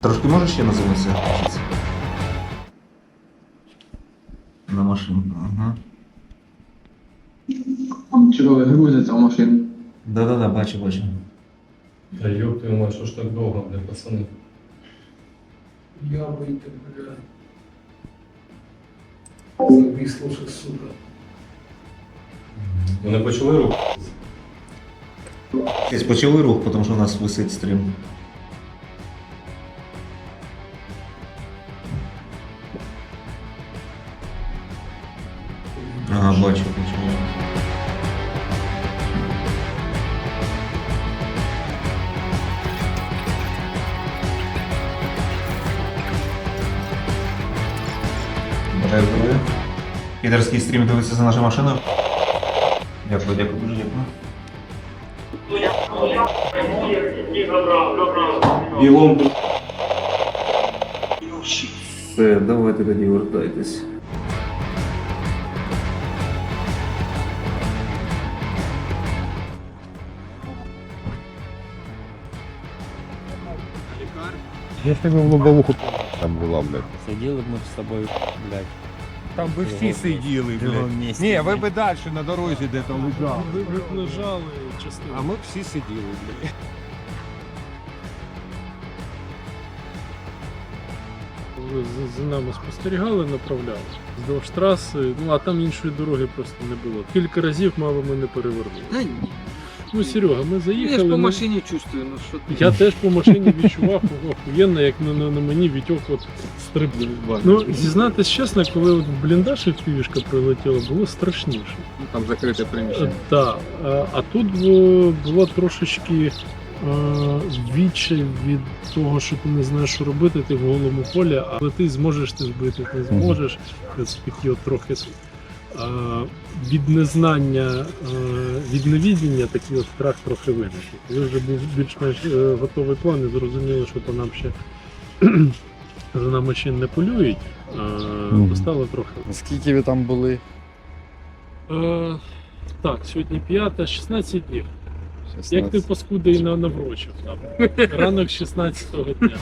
Трошки можеш ще називатися? На машинку, ага. Чого грузяться в машину? Да-да-да, бачу, бачу. Да ёб твою мать, что ж так долго, бля, пацаны? Я вийти, бля. Зависло, що сука. Вони почали рух? Десь почали рух, тому що у нас висить стрім. Ага, бачу, бачу. Здоров'я. Підерський стрім дивиться за нашу машину. Дякую, дякую, дуже дякую. Все, давайте тоді вертайтесь. Если бы в лобовуху там была, блядь. Сиділи б ми з тобою, блядь, Там би всі сиділи, його вместе. Ні, ви би далі на дорозі де-то лежали. Ви б лежали частину. А ми б всі сиділи, блядь. Ви за, за нами спостерігали, направляли. Вздовж траси, ну а там іншої дороги просто не було. Кілька разів мало ми не перевернули. Да ні. Ну, Серега, ми Я заїхали. ж по машині чувствую, ну що ти. Я теж по машині відчував охуєнно, як на, на, на мені Вітьок от стрибнув. Ну, зізнатись чесно, коли от в бліндаж півішка прилетіла, було страшніше. Ну, Там закрите приміщення. Так, а, а тут було, трошечки е, відчай від того, що ти не знаєш, що робити, ти в голому полі, але ти зможеш ти збити, не зможеш. Це такі от трохи е, від незнання, е, від невідіння такий от страх трохи виникли. Коли вже був більш-менш е, готовий план і зрозуміло, що по нам ще за нами ще не полюють, стало трохи. Скільки ви там були? Е, так, сьогодні п'ята, 16 днів. 16. Як ти паскуда і на наврочив там. Ранок 16-го дня.